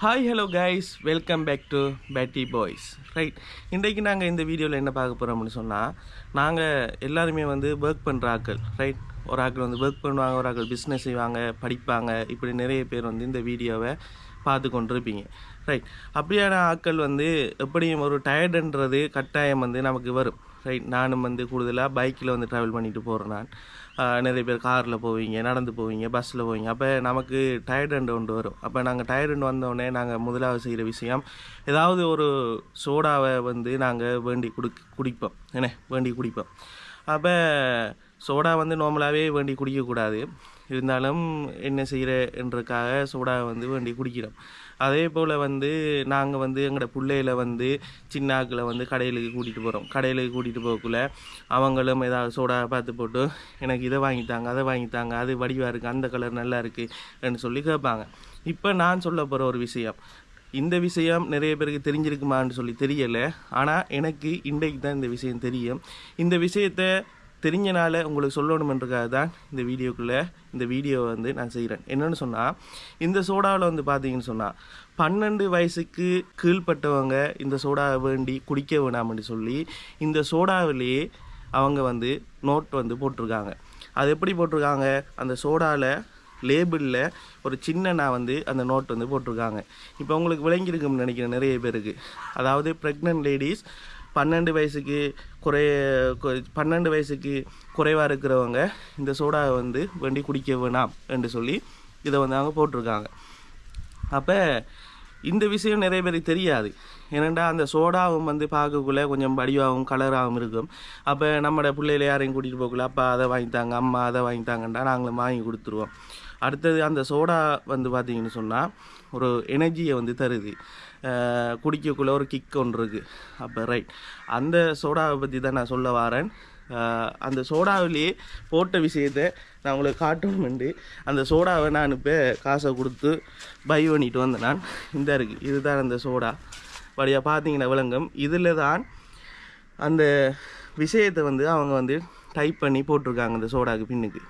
Hi hello guys welcome back to பேட்டி boys right இன்றைக்கு நாங்கள் இந்த வீடியோவில் என்ன பார்க்க போகிறோம் அப்படின்னு சொன்னால் நாங்கள் எல்லாருமே வந்து ஒர்க் பண்ணுற ஆட்கள். ரைட் ஒரு ஆட்கள் வந்து ஒர்க் பண்ணுவாங்க ஒரு ஆட்கள் பிஸ்னஸ் செய்வாங்க படிப்பாங்க. இப்படி நிறைய பேர் வந்து இந்த வீடியோவை பார்த்து கொண்டிருப்பீங்க. ரைட் அப்படியான ஆட்கள் வந்து எப்படியும் ஒரு டயர்டுன்றது கட்டாயம் வந்து நமக்கு வரும். ரைட் நானும் வந்து கூடுதலாக பைக்கில் வந்து ட்ராவல் பண்ணிட்டு போகிறேன் நான். நிறைய பேர் காரில் போவீங்க நடந்து போவீங்க பஸ்ஸில் போவீங்க. அப்போ நமக்கு டயர்டு ஒன்று வரும். அப்போ நாங்கள் டயர்டு வந்தோடனே நாங்கள் முதலாவது செய்கிற விஷயம் ஏதாவது ஒரு சோடாவை வந்து நாங்கள் வேண்டி குடி குடிப்போம். என்ன? வேண்டி குடிப்போம். அப்போ சோடா வந்து நார்மலாகவே வேண்டி குடிக்கக்கூடாது. இருந்தாலும் என்ன செய்கிறன்றக்காக சோடாவை வந்து வேண்டி குடிக்கிறோம். அதே போல் வந்து நாங்கள் வந்து எங்களோட பிள்ளையில வந்து சின்ன ஆக்களை வந்து கடையிலுக்கு கூட்டிகிட்டு போகிறோம் கடையிலுக்கு கூட்டிகிட்டு போகக்குள்ள அவங்களும் ஏதாவது சோடா பார்த்து போட்டு எனக்கு இதை வாங்கித்தாங்க அதை வாங்கித்தாங்க அது வடிவாக இருக்குது அந்த கலர் நல்லா இருக்குன்னு சொல்லி கேட்பாங்க. இப்போ நான் சொல்ல போகிற ஒரு விஷயம் இந்த விஷயம் நிறைய பேருக்கு தெரிஞ்சிருக்குமான்னு சொல்லி தெரியலை. ஆனால் எனக்கு இன்றைக்கு தான் இந்த விஷயம் தெரியும். இந்த விஷயத்தை தெரிஞ்சனால உங்களுக்கு சொல்லணுமென்றக்காக தான் இந்த வீடியோக்குள்ளே இந்த வீடியோவை வந்து நான் செய்கிறேன் என்னென்னு சொன்னால் இந்த சோடாவில் வந்து பார்த்தீங்கன்னு சொன்னால் பன்னெண்டு வயசுக்கு கீழ்ப்பட்டவங்க இந்த சோடாவை வேண்டி குடிக்க வேணாம்னு சொல்லி இந்த சோடாவிலேயே அவங்க வந்து நோட் வந்து போட்டிருக்காங்க. அது எப்படி போட்டிருக்காங்க? அந்த சோடாவில் லேபிளில் ஒரு சின்ன நான் வந்து அந்த நோட் வந்து போட்டிருக்காங்க. இப்போ உங்களுக்கு விளங்கியிருக்கும்னு நினைக்கிறேன் நிறைய பேருக்கு. அதாவது ப்ரெக்னென்ட் லேடிஸ் பன்னெண்டு வயசுக்கு குறைய பன்னெண்டு வயசுக்கு குறைவாக இருக்கிறவங்க இந்த சோடாவை வந்து வேண்டி குடிக்க வேணாம் என்று சொல்லி இதை வந்து அவங்க போட்டிருக்காங்க. அப்போ இந்த விஷயம் நிறைய பேருக்கு தெரியாது. ஏனெண்டா அந்த சோடாவும் வந்து பார்க்கக்குள்ளே கொஞ்சம் வடிவாகவும் கலராகவும் இருக்கும். அப்போ நம்மளோட பிள்ளையில யாரையும் கூட்டிகிட்டு போகக்குள்ள அப்பா அதை வாங்கித்தாங்க அம்மா அதை வாங்கித்தாங்கன்றா நாங்களும் வாங்கி கொடுத்துருவோம். அடுத்தது அந்த சோடா வந்து பார்த்தீங்கன்னு சொன்னால் ஒரு எனர்ஜியை வந்து தருது. குடிக்கக்குள்ளே ஒரு கிக் ஒன்று இருக்குது அப்போ ரைட் அந்த சோடாவை பற்றி தான் நான் சொல்ல வரேன். அந்த சோடாவிலேயே போட்ட விஷயத்தை நான் உங்களுக்கு காட்டணுமெண்டு அந்த சோடாவை நான் இப்போ காசை கொடுத்து பை பண்ணிட்டு வந்தேன் நான். இந்த இருக்குது இதுதான் அந்த சோடா. வழியாக பார்த்தீங்கன்னா விளங்கம். இதில் தான் அந்த விஷயத்தை வந்து அவங்க வந்து டைப் பண்ணி போட்டிருக்காங்க அந்த சோடாவுக்கு பின்னுக்கு.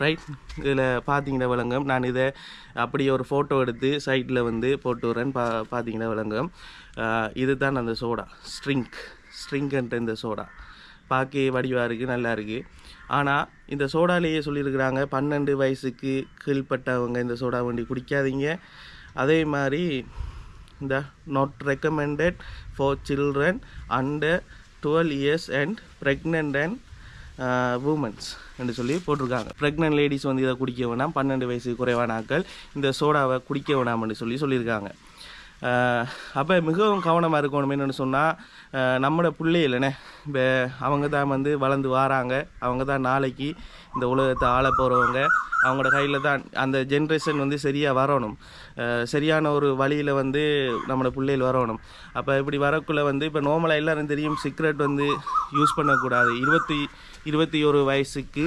ரைட் இதில் பார்த்தீங்கன்னா விளங்கும். நான் இதை அப்படியே ஒரு ஃபோட்டோ எடுத்து சைட்டில் வந்து போட்டு வரேன் பா பார்த்தீங்கன்னா விளங்கும். இது தான் அந்த சோடா. ஸ்ட்ரிங்க் ஸ்ட்ரிங்க்ன்ற இந்த சோடா. பார்க்க வடிவாக இருக்குது நல்லா இருக்குது ஆனால் இந்த சோடாலேயே சொல்லியிருக்கிறாங்க பன்னெண்டு வயசுக்கு கீழ்ப்பட்டவங்க இந்த சோடா வண்டி குடிக்காதீங்க. அதே மாதிரி இந்த not recommended for children under twelve years and pregnant and womens என்று சொல்லி போட்டிருக்காங்க. ப்ரெக்னென்ட் லேடிஸ் வந்து இதை குடிக்க வேணாம். பன்னெண்டு வயசு குறைவான ஆக்கள் இந்த சோடாவை குடிக்க வேணாம்னு சொல்லி சொல்லியிருக்காங்க. அப்போ மிகவும் கவனமாக இருக்கணும் என்னென்னு சொன்னால் நம்மளோட பிள்ளைகளே இப்போ அவங்க தான் வந்து வளர்ந்து வராங்க. அவங்க தான் நாளைக்கு இந்த உலகத்தை ஆள போகிறவங்க அவங்களோட கையில் தான் அந்த ஜென்ரேஷன் வந்து சரியாக வரணும். சரியான ஒரு வழியில் வந்து நம்மளோட பிள்ளைகள் வரணும். அப்போ இப்படி வரக்குள்ளே வந்து இப்போ நார்மலாக எல்லாரும் தெரியும் சிக்ரெட் வந்து யூஸ் பண்ணக்கூடாது. இருபத்தி இருபத்தி ஒரு வயசுக்கு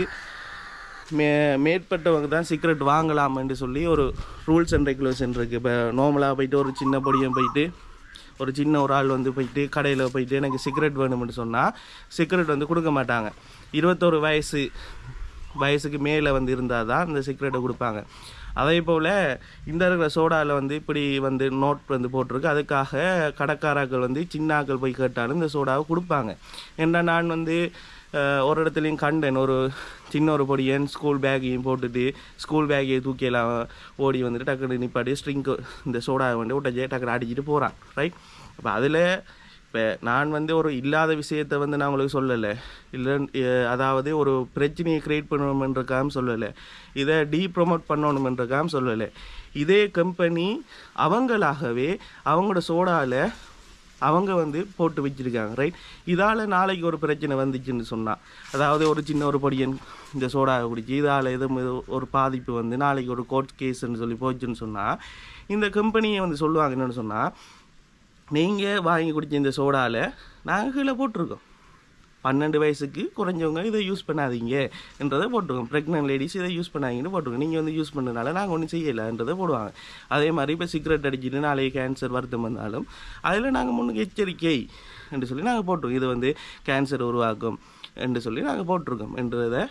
மே மேற்பட்டவங்க தான் சிகரெட் வாங்கலாமேன்னு சொல்லி ஒரு ரூல்ஸ் அண்ட் ரெகுலேஷன் இருக்குது இப்போ நார்மலாக போயிட்டு ஒரு சின்ன பொடியும் போயிட்டு ஒரு சின்ன ஒரு ஆள் வந்து போயிட்டு கடையில் போயிட்டு எனக்கு சிகரெட் வேணும்னு சொன்னால் சிகரெட் வந்து கொடுக்க மாட்டாங்க. இருபத்தோரு வயசு வயசுக்கு மேலே வந்து இருந்தால் தான் இந்த சிகரெட்டை கொடுப்பாங்க. அதே போல் இந்த இருக்கிற சோடாவில் வந்து இப்படி வந்து நோட் வந்து போட்டிருக்கு. அதுக்காக கடைக்காராக்கள் வந்து சின்ன ஆக்கள் போய் கேட்டாலும் இந்த சோடாவை கொடுப்பாங்க. ஏன்னா நான் வந்து ஒரு இடத்துலையும் கண்டேன் ஒரு சின்ன ஒரு பொடியன் ஸ்கூல் பேக்கையும் போட்டுட்டு ஸ்கூல் பேக்கையை தூக்கியெல்லாம் ஓடி வந்துட்டு டக்குன்னு நிப்பாடி ஸ்ட்ரிங்க்கு இந்த சோடா வந்து உடஞ்சே டக்குனு அடிச்சுட்டு போகிறான் ரைட் அப்போ அதில் இப்போ நான் வந்து ஒரு இல்லாத விஷயத்தை வந்து நான் உங்களுக்கு சொல்லலை. இல்லை அதாவது ஒரு பிரச்சனையை க்ரியேட் பண்ணணுமென்றக்காக சொல்லலை. இதை டீ ப்ரொமோட் பண்ணணுமென்றக்காக சொல்லலை. இதே கம்பெனி அவங்களாகவே அவங்களோட சோடாவில் அவங்க வந்து போட்டு வச்சுருக்காங்க ரைட் இதால் நாளைக்கு ஒரு பிரச்சனை வந்துச்சுன்னு சொன்னால் அதாவது ஒரு சின்ன ஒரு பொடியன் இந்த சோடாவை குடிச்சு இதால் எதுவும் ஒரு பாதிப்பு வந்து நாளைக்கு ஒரு கோர்ட் கேஸ்ன்னு சொல்லி போச்சுன்னு சொன்னால் இந்த கம்பெனியை வந்து சொல்லுவாங்க என்னென்னு சொன்னால் நீங்கள் வாங்கி குடிச்ச இந்த சோடாவில் நாங்கள் கீழே போட்டிருக்கோம். பன்னெண்டு வயசுக்கு குறைஞ்சவங்க இதை யூஸ் பண்ணாதீங்க. என்றதை ப்ரெக்னென்ட் லேடிஸ் இதை யூஸ் பண்ணாதீங்கன்னு போட்டுருங்க நீங்கள் வந்து யூஸ் பண்ணனால நாங்கள் ஒன்றும் செய்யலைன்றதை போடுவாங்க. அதே மாதிரி இப்போ சிகரெட் அடிச்சுட்டு நாளைக்கு கேன்சர் வருத்தம் வந்தாலும் அதில் நாங்கள் முன்னுக்கு எச்சரிக்கை என்று சொல்லி நாங்கள் போட்டிருக்கோம் இது வந்து கேன்சர் உருவாக்கும் என்று சொல்லி நாங்கள் போட்டிருக்கோம் என்றதை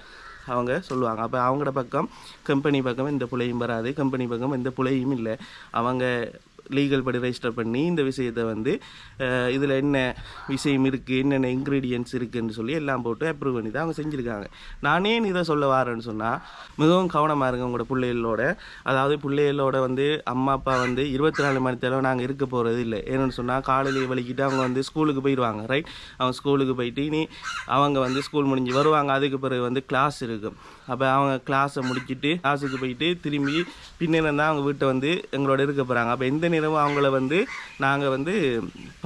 அவங்க சொல்லுவாங்க. அப்போ அவங்களோட பக்கம் கம்பெனி பக்கம் எந்த பிள்ளையும் வராது. கம்பெனி பக்கம் எந்த பிள்ளையும் இல்லை. அவங்க லீகல் படி ரெஜிஸ்டர் பண்ணி இந்த விஷயத்தை வந்து இதில் என்ன விஷயம் இருக்குது என்னென்ன இன்க்ரீடியன்ஸ் இருக்குதுன்னு சொல்லி எல்லாம் போட்டு அப்ரூவ் பண்ணி தான் அவங்க செஞ்சுருக்காங்க. நானே இதை சொல்ல வரேன்னு சொன்னால் மிகவும் கவனமாக இருங்க உங்களோட பிள்ளைகளோட. அதாவது பிள்ளைகளோட வந்து அம்மா அப்பா வந்து இருபத்தி நாலு மணி நேரம் நாங்கள் இருக்க போகிறது இல்லை. ஏன்னு சொன்னால் காலையில் வலிக்கிட்டு அவங்க வந்து ஸ்கூலுக்கு போயிடுவாங்க ரைட் அவங்க ஸ்கூலுக்கு போயிட்டு இனி அவங்க வந்து ஸ்கூல் முடிஞ்சு வருவாங்க. அதுக்கு பிறகு வந்து கிளாஸ் இருக்கும் அப்போ அவங்க கிளாஸை முடிச்சுட்டு கிளாஸுக்கு போயிட்டு திரும்பி பின்னிடம் தான் அவங்க வீட்டை வந்து எங்களோட இருக்க போகிறாங்க அப்போ எந்த நேரமும் அவங்கள வந்து நாங்கள் வந்து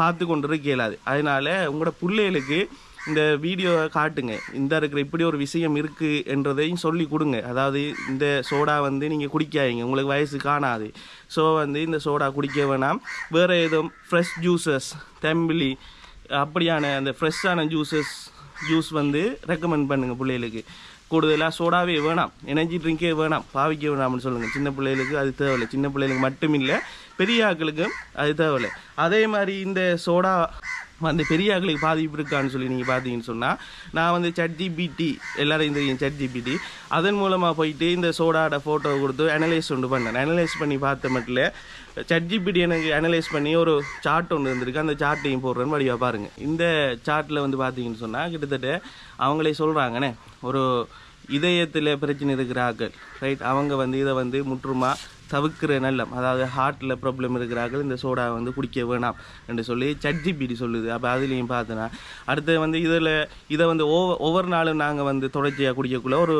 பார்த்து கொண்டு இயலாது அதனால உங்களோட பிள்ளைகளுக்கு இந்த வீடியோவை காட்டுங்க. இந்த இருக்கிற இப்படி ஒரு விஷயம் இருக்குது என்றதையும் சொல்லி கொடுங்க. அதாவது இந்த சோடா வந்து நீங்கள் குடிக்காதீங்க. உங்களுக்கு வயசு காணாது. ஸோ வந்து இந்த சோடா குடிக்க வேணாம். வேறு எதுவும் ஃப்ரெஷ் ஜூஸஸ் தம்பிளி அப்படியான அந்த ஃப்ரெஷ்ஷான ஜூஸஸ் ஜூஸ் வந்து ரெக்கமெண்ட் பண்ணுங்கள் பிள்ளைகளுக்கு. கூடுதலாக சோடாவே வேணாம். எனர்ஜி ட்ரிங்கே வேணாம். பாவிக்க வேணாம்னு சொல்லுங்கள் சின்ன பிள்ளைகளுக்கு அது தேவையில்லை. சின்ன பிள்ளைகளுக்கு மட்டும் இல்லை பெரிய ஆட்களுக்கும் அது தேவையில்லை. அதே மாதிரி இந்த சோடா வந்து பெரிய ஆட்களுக்கு பாதிப்பு இருக்கான்னு சொல்லி நீங்கள் பார்த்தீங்கன்னு சொன்னால் நான் வந்து சட் ஜிபிடி எல்லாரையும் தெரியும் சட் ஜிபிடி அதன் மூலமாக போயிட்டு இந்த சோடாட ஃபோட்டோ கொடுத்து அனலைஸ் ஒன்று பண்ணேன். அனலைஸ் பண்ணி பார்த்த மட்டும் சட் ஜிபிடி எனக்கு அனலைஸ் பண்ணி ஒரு சார்ட் ஒன்று இருந்திருக்கு. அந்த சார்ட்டையும் போடுறேன்னு வடிவாக பாருங்கள் இந்த சார்ட்டில் வந்து பார்த்தீங்கன்னு சொன்னால் கிட்டத்தட்ட அவங்களே சொல்கிறாங்கண்ணே ஒரு இதயத்தில் பிரச்சனை இருக்கிற ஆக்கள் ரைட் அவங்க வந்து இதை வந்து முற்றுமா தவிர்க்கிற நல்லம். அதாவது ஹார்ட்டில் ப்ராப்ளம் இருக்கிறார்கள் இந்த சோடா வந்து குடிக்க வேணாம் என்று சொல்லி சட்ஜிபிடி சொல்லுது. அப்போ அதுலேயும் பார்த்தனா அடுத்து வந்து இதில் இதை வந்து ஒவ்வொரு ஒவ்வொரு நாளும் நாங்கள் வந்து தொடர்ச்சியாக குடிக்கக்குள்ள ஒரு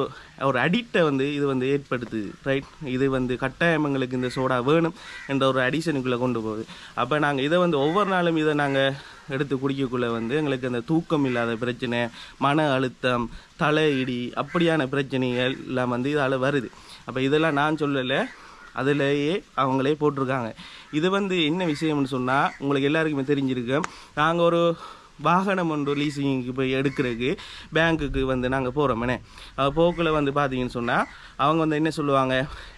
ஒரு அடிக்டை வந்து இது வந்து ஏற்படுத்துது. ரைட் இது வந்து கட்டாயம் எங்களுக்கு இந்த சோடா வேணும் என்ற ஒரு அடிஷனுக்குள்ளே கொண்டு போகுது. அப்போ நாங்கள் இதை வந்து ஒவ்வொரு நாளும் இதை நாங்கள் எடுத்து குடிக்கக்குள்ளே வந்து எங்களுக்கு அந்த தூக்கம் இல்லாத பிரச்சனை மன அழுத்தம் தலையிடி அப்படியான பிரச்சனைகள் எல்லாம் வந்து இதால் வருது. அப்போ இதெல்லாம் நான் சொல்லலை. அதிலேயே அவங்களே போட்டிருக்காங்க. இது வந்து என்ன விஷயம்னு சொன்னால் உங்களுக்கு எல்லாருக்குமே தெரிஞ்சிருக்கு. நாங்கள் ஒரு வாகனம் ஒன்று லீசிங்க்கு போய் எடுக்கிறதுக்கு பேங்க்குக்கு வந்து நாங்கள் போகிறோமேனே போக்கில் வந்து பார்த்தீங்கன்னு சொன்னால் அவங்க வந்து என்ன சொல்லுவாங்க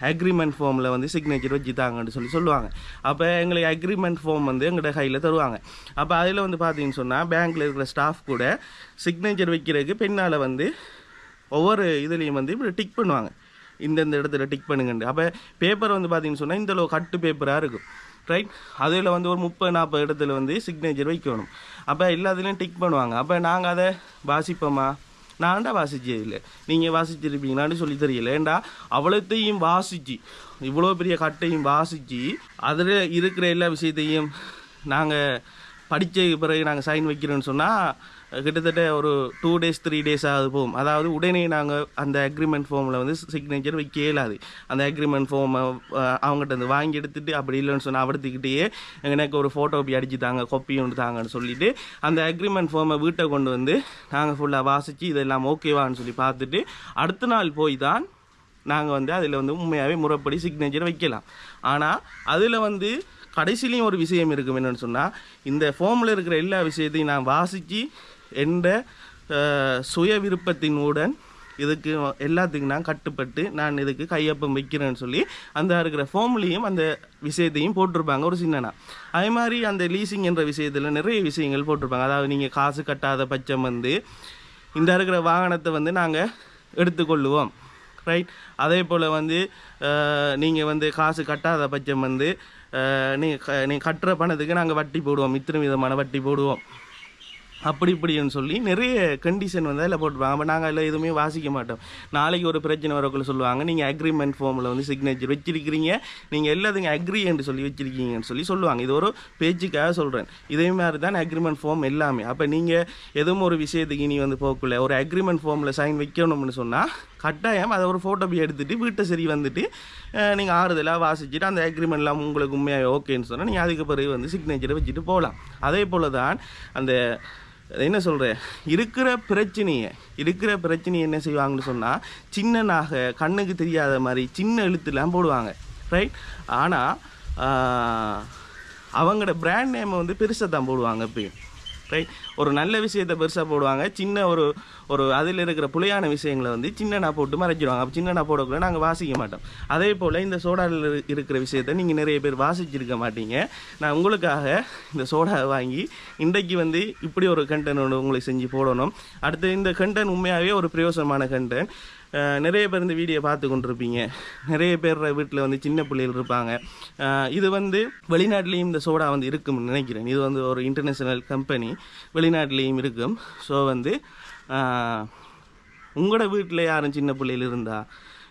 அக்ரிமெண்ட் ஃபார்மில் வந்து சிக்னேச்சர் வச்சு தாங்கன்னு சொல்லி சொல்லுவாங்க. அப்போ எங்களுக்கு அக்ரிமெண்ட் ஃபார்ம் வந்து எங்கள்கிட்ட கையில் தருவாங்க. அப்போ அதில் வந்து பார்த்தீங்கன்னு சொன்னால் பேங்க்கில் இருக்கிற ஸ்டாஃப் கூட சிக்னேச்சர் வைக்கிறதுக்கு பின்னால் வந்து ஒவ்வொரு இதுலேயும் வந்து இப்படி டிக் பண்ணுவாங்க. இந்தந்த இடத்துல டிக் பண்ணுங்கண்டு. அப்போ பேப்பர் வந்து பார்த்தீங்கன்னு சொன்னால் இந்த கட்டு பேப்பராக இருக்கும். ரைட் அதில் வந்து ஒரு முப்பது நாற்பது இடத்துல வந்து சிக்னேச்சர் வைக்கணும். அப்போ எல்லாத்துலேயும் டிக் பண்ணுவாங்க. அப்போ நாங்கள் அதை வாசிப்போமா? நான்டா வாசிச்சே இல்லை? நீங்கள் வாசிச்சிருப்பீங்களான்னு சொல்லி தெரியல. ஏண்டா அவ்வளோத்தையும் வாசிச்சு. இவ்வளோ பெரிய கட்டையும் வாசித்து அதில் இருக்கிற எல்லா விஷயத்தையும் நாங்கள் படித்த பிறகு நாங்கள் சைன் வைக்கிறோன்னு சொன்னால் கிட்டத்தட்ட ஒரு டூ டேஸ் த்ரீ டேஸ் ஆகுது போகும். அதாவது உடனே நாங்கள் அந்த அக்ரிமெண்ட் ஃபார்மில் வந்து சிக்னேச்சர் வைக்க இயலாது அந்த அக்ரிமெண்ட் ஃபார்மை அவங்ககிட்ட வந்து வாங்கி எடுத்துட்டு அப்படி இல்லைன்னு சொன்னால் அவடுத்துக்கிட்டே எனக்கு ஒரு ஃபோட்டோ காப்பி அடிச்சு தாங்க கொப்பி ஒன்று தாங்கன்னு சொல்லிட்டு அந்த அக்ரிமெண்ட் ஃபார்மை வீட்டை கொண்டு வந்து நாங்கள் ஃபுல்லாக வாசித்து இதெல்லாம் ஓகேவான்னு சொல்லி பார்த்துட்டு அடுத்த நாள் போய் தான் நாங்கள் வந்து அதில் வந்து உண்மையாகவே முறைப்படி சிக்னேச்சர் வைக்கலாம். ஆனால் அதில் வந்து கடைசிலையும் ஒரு விஷயம் இருக்கும் என்னென்னு சொன்னால் இந்த ஃபோமில் இருக்கிற எல்லா விஷயத்தையும் நான் வாசித்து எந்த சுய விருப்பத்தினுடன் இதுக்கு எல்லாத்துக்கும் நான் கட்டுப்பட்டு நான் இதுக்கு கையொப்பம் வைக்கிறேன்னு சொல்லி அந்த இருக்கிற ஃபோம்லேயும் அந்த விஷயத்தையும் போட்டிருப்பாங்க ஒரு சின்னனா. அதே மாதிரி அந்த லீசிங் என்ற விஷயத்தில் நிறைய விஷயங்கள் போட்டிருப்பாங்க. அதாவது நீங்கள் காசு கட்டாத பட்சம் வந்து இந்த இருக்கிற வாகனத்தை வந்து நாங்கள் எடுத்துக்கொள்ளுவோம் ரைட் அதே போல் வந்து நீங்கள் வந்து காசு கட்டாத பட்சம் வந்து நீங்கள் நீங்கள் கட்டுற பணத்துக்கு நாங்கள் வட்டி போடுவோம். இத்தனை விதமான வட்டி போடுவோம். அப்படி இப்படின்னு சொல்லி நிறைய கண்டிஷன் வந்து அதில் போட்டுருப்பாங்க. அப்போ நாங்கள் அதில் எதுவுமே வாசிக்க மாட்டோம். நாளைக்கு ஒரு பிரச்சனை வரக்குள்ள சொல்லுவாங்க நீங்கள் அக்ரிமெண்ட் ஃபார்மில் வந்து சிக்னேச்சர் வச்சிருக்கிறீங்க. நீங்கள் எல்லாத்துக்கும் அக்ரி என்று சொல்லி வச்சிருக்கீங்கன்னு சொல்லி சொல்லுவாங்க. இது ஒரு பேச்சுக்காக சொல்கிறேன் இதே மாதிரி தான் அக்ரிமெண்ட் ஃபார்ம் எல்லாமே. அப்போ நீங்கள் எதுவும் ஒரு விஷயத்துக்கு இனி வந்து போகக்குள்ள ஒரு அக்ரிமெண்ட் ஃபார்மில் சைன் வைக்கணும்னு சொன்னால் கட்டாயம் அதை ஒரு ஃபோட்டோ எடுத்துட்டு வீட்டை சரி வந்துட்டு நீங்கள் ஆறுதலாக வாசிச்சுட்டு அந்த அக்ரிமெண்ட்லாம் உங்களுக்கு உண்மையாக ஓகேன்னு சொன்னால் நீங்கள் அதுக்கு பிறகு வந்து சிக்னேச்சரை வச்சுட்டு போகலாம் அதே போல் தான் அந்த என்ன சொல்கிறேன் இருக்கிற பிரச்சனையை இருக்கிற பிரச்சனையை என்ன செய்வாங்கன்னு சொன்னால் சின்னனாக கண்ணுக்கு தெரியாத மாதிரி சின்ன எழுத்துலாம் போடுவாங்க. ரைட் ஆனால் அவங்களோட பிராண்ட் நேமை வந்து பெருசாக தான் போடுவாங்க இப்போயும். ரைட் ஒரு நல்ல விஷயத்தை பெருசாக போடுவாங்க. சின்ன ஒரு ஒரு அதில் இருக்கிற புலையான விஷயங்களை வந்து சின்னனா போட்டு மறைச்சிடுவாங்க அப்போ சின்னனா போடக்குள்ள நாங்கள் வாசிக்க மாட்டோம். அதே போல் இந்த சோடாவில் இருக்கிற விஷயத்தை நீங்கள் நிறைய பேர் வாசிச்சிருக்க மாட்டீங்க. நான் உங்களுக்காக இந்த சோடாவை வாங்கி இன்றைக்கு வந்து இப்படி ஒரு கண்டென்ட் ஒன்று உங்களுக்கு செஞ்சு போடணும். அடுத்து இந்த கண்டென்ட் உண்மையாகவே ஒரு பிரயோசனமான கண்டென்ட் நிறைய பேர் இந்த வீடியோ பார்த்து கொண்டிருப்பீங்க. நிறைய பேர் வீட்டில் வந்து சின்ன பிள்ளைகள் இருப்பாங்க. இது வந்து வெளிநாட்டிலையும் இந்த சோடா வந்து இருக்கும்னு நினைக்கிறேன். இது வந்து ஒரு இன்டர்நேஷ்னல் கம்பெனி வெளிநாட்டிலையும் இருக்கும். ஸோ வந்து உங்களோட வீட்டில் யாரும் சின்ன பிள்ளைகள் இருந்தால்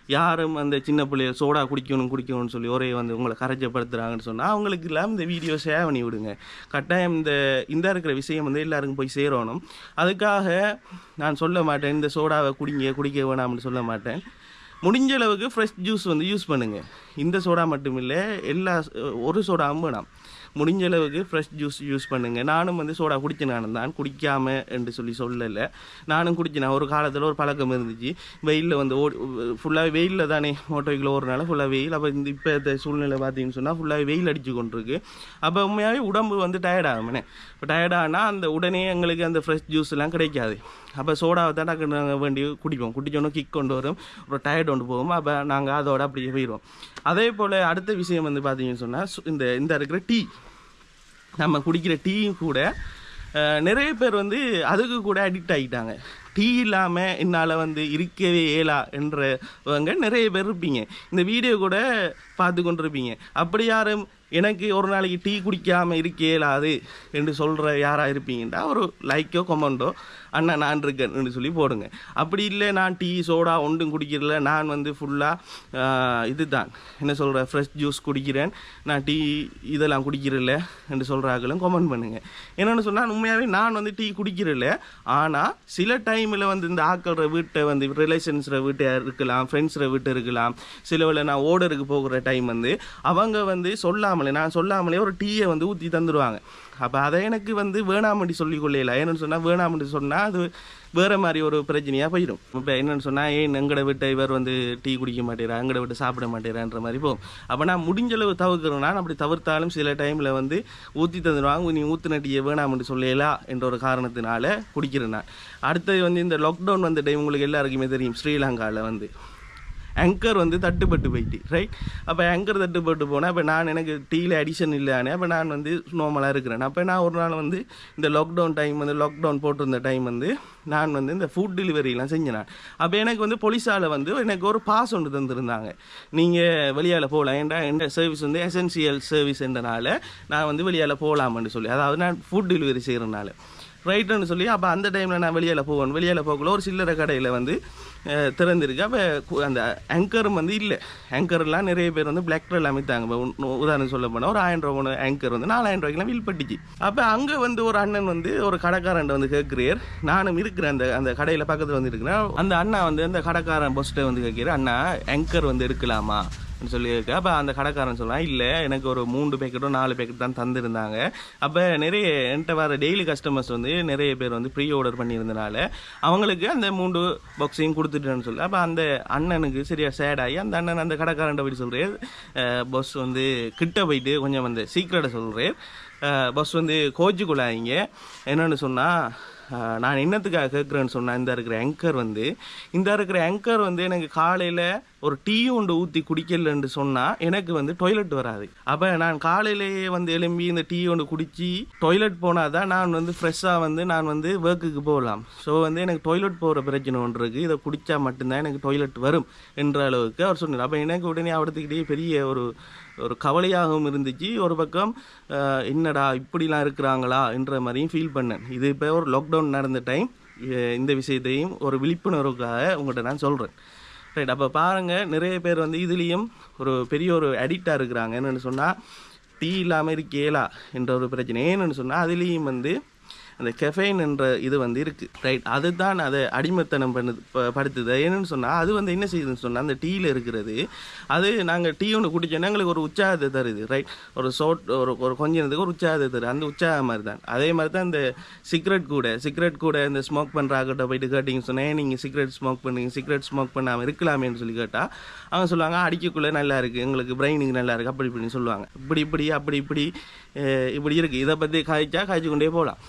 யாரும் அந்த சின்ன பிள்ளைய சோடா குடிக்கணும் குடிக்கணும்னு சொல்லி ஒரே வந்து உங்களை கரைச்சப்படுத்துகிறாங்கன்னு சொன்னால் அவங்களுக்கு எல்லாம் இந்த வீடியோ ஷேர் பண்ணி விடுங்க. கட்டாயம் இந்த இந்த இருக்கிற விஷயம் வந்து எல்லாருக்கும் போய் சேரணும். அதுக்காக நான் சொல்ல மாட்டேன் இந்த சோடாவை குடிங்க குடிக்க வேணாம்னு சொல்ல மாட்டேன். முடிஞ்ச அளவுக்கு ஃப்ரெஷ் ஜூஸ் வந்து யூஸ் பண்ணுங்கள் இந்த சோடா மட்டும் இல்லை எல்லா ஒரு சோடாவும் வேணாம். முடிஞ்ச அளவுக்கு ஃப்ரெஷ் ஜூஸ் யூஸ் பண்ணுங்கள் நானும் வந்து சோடா குடிச்ச தான். குடிக்காம என்று சொல்லி சொல்லலை. நானும் குடிச்சேன். ஒரு காலத்தில் ஒரு பழக்கம் இருந்துச்சு. வெயிலில் வந்து ஓடி ஃபுல்லாக வெயிலில் தானே மோட்டோவில் ஓடுறனால ஃபுல்லாக வெயில். அப்போ இந்த இப்போ இந்த சூழ்நிலை பார்த்தீங்கன்னு சொன்னால் ஃபுல்லாக வெயில் அடிச்சு கொண்டிருக்கு. அப்போ உண்மையாகவே உடம்பு வந்து டயர்டாகுமே இப்போ டயர்டானால் அந்த உடனே எங்களுக்கு அந்த ஃப்ரெஷ் ஜூஸ்லாம் கிடைக்காது. அப்போ சோடாவை தான் டக்கு நாங்கள் வேண்டி குடிப்போம். குடிச்சோன்னே கிக் கொண்டு வரும். ஒரு டயர்ட் கொண்டு போவோம். அப்போ நாங்கள் அதோட அப்படியே போயிடுவோம் அதே போல் அடுத்த விஷயம் வந்து பார்த்தீங்கன்னு சொன்னால் இந்த இந்த இருக்கிற டீ நம்ம குடிக்கிற டீயும் கூட நிறைய பேர் வந்து அதுக்கு கூட அடிக்ட் ஆகிட்டாங்க டீ இல்லாமல் என்னால் வந்து இருக்கவே இயலா என்றவங்க நிறைய பேர் இருப்பீங்க. இந்த வீடியோ கூட பார்த்து கொண்டிருப்பீங்க. அப்படி யாரும் எனக்கு ஒரு நாளைக்கு டீ குடிக்காமல் இருக்க இயலாது என்று சொல்கிற யாராக இருப்பீங்கன்னா ஒரு லைக்கோ கொமெண்டோ அண்ணா நான் இருக்கேன்னு சொல்லி போடுங்க. அப்படி இல்லை நான் டீ சோடா ஒன்றும் குடிக்கிறல நான் வந்து ஃபுல்லாக இதுதான். என்ன சொல்கிற ஃப்ரெஷ் ஜூஸ் குடிக்கிறேன். நான் டீ இதெல்லாம் குடிக்கிறதில்ல என்று சொல்கிறாங்களும் கமெண்ட் பண்ணுங்கள் என்னென்னு சொன்னால் உண்மையாகவே நான் வந்து டீ குடிக்கிறதில்ல. ஆனால் சில டைமில் வந்து இந்த ஆக்கிற வீட்டை வந்து ரிலேஷன்ஸில் வீட்டை இருக்கலாம் ஃப்ரெண்ட்ஸில் வீட்டு இருக்கலாம். சிலவில் நான் ஓடருக்கு போகிற டைம் வந்து அவங்க வந்து சொல்லாமல் நான் சொல்லாமலே ஒரு டீயை வந்து ஊற்றி தந்துடுவாங்க அப்போ அதை எனக்கு வந்து வேணாமண்டி சொல்லி கொள்ளையில. ஏன்னு சொன்னால் வேணாமண்டி சொன்னால் அது வேறு மாதிரி ஒரு பிரச்சனையாக போயிடும். இப்போ என்னென்னு சொன்னால் ஏன் எங்கட விட்டு இவர் வந்து டீ குடிக்க மாட்டேறா எங்கட விட்டு சாப்பிட மாட்டேறான்ற மாதிரி போகும். அப்போ நான் முடிஞ்சளவு தவிர்க்கிறேன்னா அப்படி தவிர்த்தாலும் சில டைமில் வந்து ஊற்றி தந்துடுவாங்க நீ ஊற்றின டீயை வேணாமண்டி சொல்லலா என்ற ஒரு காரணத்தினால குடிக்கிறேன் நான். அடுத்தது வந்து இந்த லாக்டவுன் வந்த டைம் உங்களுக்கு எல்லாருக்குமே தெரியும். ஸ்ரீலங்காவில் வந்து. ஆங்கர் வந்து தட்டுப்பட்டு போயிட்டு ரைட் அப்போ ஆங்கர் தட்டுப்பட்டு போனால் அப்போ நான் எனக்கு டீயில் அடிஷன் இல்லையானே அப்போ நான் வந்து நார்மலாக இருக்கிறேன். அப்போ நான் ஒரு நாள் வந்து இந்த லாக்டவுன் டைம் வந்து லாக்டவுன் போட்டிருந்த டைம் வந்து நான் வந்து இந்த ஃபுட் டெலிவரிலாம் செஞ்சேன். அப்போ எனக்கு வந்து போலீஸால் வந்து எனக்கு ஒரு பாஸ் ஒன்று தந்திருந்தாங்க. நீங்கள் வெளியால் போகலாம். ஏன்டா எந்த சர்வீஸ் வந்து எசென்சியல் சர்வீஸ்ன்றனால நான் வந்து வெளியால் போகலாம்னு சொல்லி அதாவது நான் ஃபுட் டெலிவரி செய்கிறனால ரைட்டுன்னு சொல்லி அப்போ அந்த டைமில் நான் வெளியில் போவேன். வெளியில் போகக்குள்ள ஒரு சில்லறை கடையில் வந்து திறந்திருக்கு. அப்போ அந்த ஆங்கரும் வந்து இல்லை. ஆங்கர்லாம் நிறைய பேர் வந்து பிளாக் ட்ரெல் அமைத்தாங்க. இப்போ உதாரணம் சொல்ல போனால் ஒரு ஆயிரம் ரூபா ஆங்கர் வந்து நாலாயிரம் ரூபாய்க்குலாம் வில் அப்போ அங்கே வந்து ஒரு அண்ணன் வந்து ஒரு கடைக்காரன் வந்து கேட்குறார் நானும் இருக்கிறேன் அந்த அந்த கடையில் பக்கத்தில் வந்து இருக்கிறேன். அந்த அண்ணா வந்து அந்த கடைக்காரன் பஸ்ட்டை வந்து கேட்குறாரு அண்ணா ஆங்கர் வந்து எடுக்கலாமா? அப்படின்னு அப்போ அந்த கடைக்காரன் சொல்லலாம் இல்லை எனக்கு ஒரு மூன்று பேக்கெட்டோ நாலு பேக்கெட் தான் தந்திருந்தாங்க. அப்போ நிறைய என்கிட்ட வர டெய்லி கஸ்டமர்ஸ் வந்து நிறைய பேர் வந்து ப்ரீ ஆர்டர் பண்ணியிருந்தனால அவங்களுக்கு அந்த மூன்று பாக்ஸையும் கொடுத்துட்டேன்னு சொல்லி அப்போ அந்த அண்ணனுக்கு சரியாக சேட் ஆகி அந்த அண்ணன் அந்த கடைக்காரன்ட்ட போய் சொல்கிறேன் பஸ் வந்து கிட்ட போயிட்டு கொஞ்சம் வந்து சீக்கிரட்டை சொல்கிறேன் பஸ் வந்து கோச்சிக்குள்ளாயிங்க என்னென்னு சொன்னால் நான் என்னத்துக்காக கேட்குறேன்னு சொன்னால் இந்த இருக்கிற ஆங்கர் வந்து இந்த இருக்கிற ஆங்கர் வந்து எனக்கு காலையில் ஒரு டீ ஒன்று ஊற்றி குடிக்கலன்னு சொன்னால் எனக்கு வந்து டொய்லெட் வராது. அப்போ நான் காலையிலேயே வந்து எழும்பி இந்த டீ ஒன்று குடித்து டொய்லெட் போனால் தான் நான் வந்து ஃப்ரெஷ்ஷாக வந்து நான் வந்து ஒர்க்குக்கு போகலாம். ஸோ வந்து எனக்கு டொய்லெட் போகிற பிரச்சனை ஒன்று இருக்குது இதை குடித்தா மட்டும்தான் எனக்கு டொய்லெட் வரும் என்ற அளவுக்கு அவர் சொன்னார். அப்போ எனக்கு உடனே அவர்த்துக்கிட்டே பெரிய ஒரு ஒரு கவலையாகவும் இருந்துச்சு. ஒரு பக்கம் என்னடா இப்படிலாம் இருக்கிறாங்களா என்ற மாதிரியும் ஃபீல் பண்ணேன். இது இப்போ ஒரு லாக்டவுன் நடந்த டைம் இந்த விஷயத்தையும் ஒரு விழிப்புணர்வுக்காக உங்கள்கிட்ட நான் சொல்கிறேன் ரைட் அப்போ பாருங்கள் நிறைய பேர் வந்து இதுலேயும் ஒரு பெரிய ஒரு அடிக்டாக இருக்கிறாங்க. என்னென்னு சொன்னால் டீ இல்லாமல் இருக்கேலா என்ற ஒரு பிரச்சனை. ஏன்னு சொன்னால் அதுலேயும் வந்து அந்த கெஃபைன் என்ற இது வந்து இருக்குது ரைட் அதுதான் அதை அடிமைத்தனம் பண்ணுது ப- படுத்துது. என்னென்னு சொன்னால் அது வந்து என்ன செய்யுதுன்னு சொன்னால் அந்த டீயில் இருக்கிறது அது நாங்கள் டீ ஒன்று குடிச்சோன்னா எங்களுக்கு ஒரு உற்சாகத்தை தருது. ரைட் ஒரு சோட் ஒரு ஒரு கொஞ்ச நேரத்துக்கு ஒரு உற்சாகத்தை தருது. அந்த உற்சாகம் மாதிரி தான் அதே மாதிரி தான் இந்த சிகரெட் கூட சிகரெட் கூட இந்த ஸ்மோக் பண்ணுறாக்கிட்ட போயிட்டு கேட்டிங்க சொன்னேன் நீங்கள் சிகரெட் ஸ்மோக் பண்ணுங்க சிகரெட் ஸ்மோக் பண்ணாமல் இருக்கலாமேன்னு சொல்லி கேட்டால் அவங்க சொல்லுவாங்க அடிக்கக்குள்ளே நல்லா இருக்குது எங்களுக்கு பிரெயினுக்கு நல்லா இருக்குது அப்படி இப்படின்னு சொல்லுவாங்க. இப்படி இப்படி அப்படி இப்படி இப்படி இருக்குது இதை பற்றி காய்ச்சா காய்ச்சி கொண்டே போகலாம்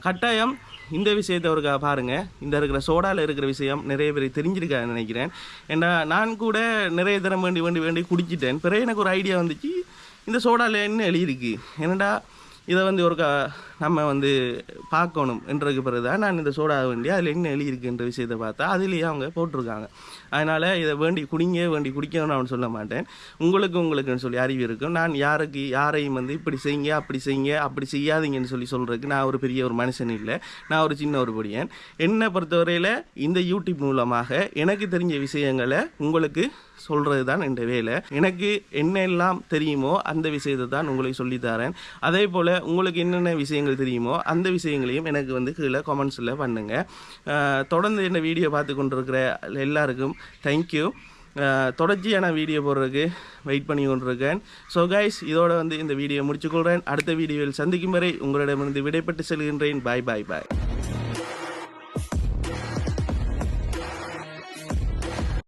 கட்டாயம் இந்த விஷயத்தை ஒரு பாருங்கள் இந்த இருக்கிற சோடாவில் இருக்கிற விஷயம் நிறைய பேர் தெரிஞ்சிருக்கான்னு நினைக்கிறேன் ஏன்னா நான் கூட நிறைய தரம் வேண்டி வேண்டி வேண்டி குடிச்சிட்டேன் பிறகு எனக்கு ஒரு ஐடியா வந்துச்சு இந்த சோடாவில் என்ன எழுதியிருக்கு என்னடா இதை வந்து ஒரு நம்ம வந்து பார்க்கணும் என்றதுக்கு பிறகு தான் நான் இந்த சோடா வேண்டி அதில் என்ன எழுதியிருக்குன்ற விஷயத்தை பார்த்தா அதுலேயே அவங்க போட்டிருக்காங்க. அதனால் இதை வேண்டி குடிங்க வேண்டி குடிக்கணும்னு அவன் சொல்ல மாட்டேன். உங்களுக்கு உங்களுக்குன்னு சொல்லி அறிவு இருக்கும். நான் யாருக்கு யாரையும் வந்து இப்படி செய்யுங்க அப்படி செய்யுங்க அப்படி செய்யாதீங்கன்னு சொல்லி சொல்கிறதுக்கு நான் ஒரு பெரிய ஒரு மனுஷன் இல்லை. நான் ஒரு சின்ன ஒரு பொடியன். என்னை பொறுத்தவரையில் இந்த யூடியூப் மூலமாக எனக்கு தெரிஞ்ச விஷயங்களை உங்களுக்கு சொல்கிறது தான் என் வேலை. எனக்கு என்னெல்லாம் தெரியுமோ அந்த விஷயத்தை தான் உங்களுக்கு சொல்லித்தரேன் அதே போல் உங்களுக்கு என்னென்ன விஷயங்கள் விஷயங்கள் தெரியுமோ? அந்த விஷயங்களையும் எனக்கு வந்து கீழே கமெண்ட்ஸில் பண்ணுங்கள் தொடர்ந்து என்ன வீடியோ பார்த்து கொண்டிருக்கிற எல்லாருக்கும் தேங்க்யூ தொடர்ச்சியான வீடியோ போடுறதுக்கு வெயிட் பண்ணி கொண்டிருக்கேன். ஸோ கைஸ் இதோட வந்து இந்த வீடியோ முடிச்சுக்கொள்கிறேன் அடுத்த வீடியோவில் சந்திக்கும் வரை உங்களிடமிருந்து விடைபெற்று செல்கின்றேன். பாய் பாய் பாய்